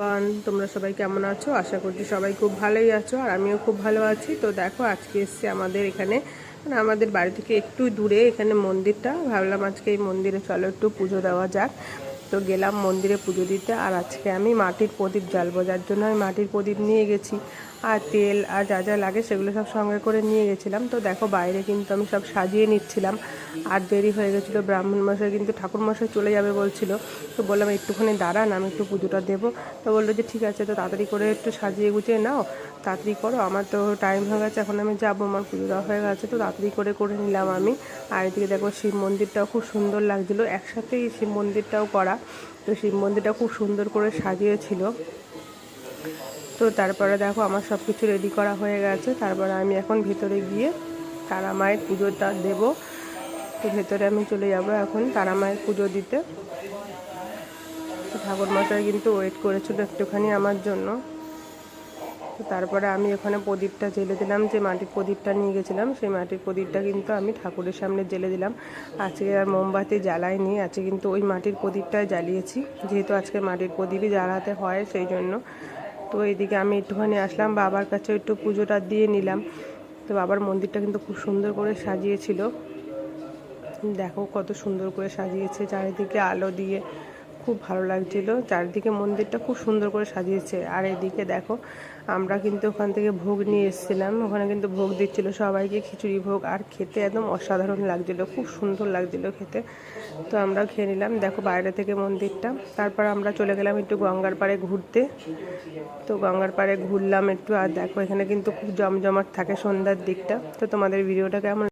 বান তোমরা সবাই কেমন আছো? আশা করছি সবাই খুব ভালোই আছো, আর আমিও খুব ভালো আছি। তো দেখো, আজকে এসছে আমাদের এখানে মানে আমাদের বাড়ি থেকে একটু দূরে এখানে মন্দিরটা। ভাবলাম আজকে এই মন্দিরে চলো, একটু পুজো দেওয়া যাক। তো গেলাম মন্দিরে পুজো দিতে। আর আজকে আমি মাটির প্রদীপ জ্বালবো, যার জন্য আমি মাটির প্রদীপ নিয়ে গেছি। আর তেল আর যা যা লাগে সেগুলো সব সঙ্গে করে নিয়ে গেছিলাম। তো দেখো বাইরে কিন্তু আমি সব সাজিয়ে নিচ্ছিলাম। আর দেরি হয়ে গেছিল, ব্রাহ্মণ মশাই কিন্তু ঠাকুর মশাই চলে যাবে বলছিল। তো বললাম, একটুখানি দাঁড়ান, আমি একটু পুজোটা দেবো। তো বলল যে, ঠিক আছে, তো তাড়াতাড়ি করে একটু সাজিয়ে গুছিয়ে নাও, তাড়াতাড়ি করো। আমার তো টাইম হয়ে গেছে, এখন আমি যাব, আমার পুজো দেওয়া হয়ে গেছে, তো তাড়াতাড়ি করে করে নিলাম আমি। আর এদিকে দেখো শিব মন্দিরটাও খুব সুন্দর লাগছিল। একসাথেই শিব মন্দিরটাও করা। তো শিব মন্দিরটা খুব সুন্দর করে সাজিয়েছিল। তো তারপরে দেখো আমার সব কিছু রেডি করা হয়ে গেছে। তারপরে আমি এখন ভিতরে গিয়ে তারা মায়ের পুজোটা দেব। তো ভেতরে আমি চলে যাব এখন তারা মায়ের পুজো দিতে। ঠাকুর মশাই কিন্তু ওয়েট করেছিল একটুখানি আমার জন্য। তো তারপরে আমি ওখানে প্রদীপটা জেলে দিলাম, যে মাটির প্রদীপটা নিয়ে গেছিলাম, সেই মাটির প্রদীপটা কিন্তু আমি ঠাকুরের সামনে জেলে দিলাম। আজকে আর মোমবাতি জ্বালাইনি আজকে কিন্তু ওই মাটির প্রদীপটাই জ্বালিয়েছি, যেহেতু আজকে মাটির প্রদীপই জ্বালাতে হয় সেই জন্য। তো এইদিকে আমি একটুখানি আসলাম, বাবার কাছে একটু পুজোটা দিয়ে নিলাম। তো বাবার মন্দিরটা কিন্তু খুব সুন্দর করে সাজিয়েছিল। দেখো কত সুন্দর করে সাজিয়েছে, চারিদিকে আলো দিয়ে। খুব ভালো লাগছিল। চারিদিকে মন্দিরটা খুব সুন্দর করে সাজিয়েছে। আর এদিকে দেখো, আমরা কিন্তু ওখান থেকে ভোগ নিয়ে এসেছিলাম। ওখানে কিন্তু ভোগ দিচ্ছিল সবাইকে, খিচুড়ি ভোগ। আর খেতে একদম অসাধারণ লাগছিল, খুব সুন্দর লাগছিল খেতে। তো আমরা খেয়ে নিলাম। দেখো বাইরে থেকে মন্দিরটা। তারপর আমরা চলে গেলাম একটু গঙ্গার পাড়ে ঘুরতে। তো গঙ্গার পাড়ে ঘুরলাম একটু। আর দেখো, এখানে কিন্তু খুব জমজমাট থাকে সন্ধ্যার দিকটা। তো তোমাদের ভিডিওটা কেমন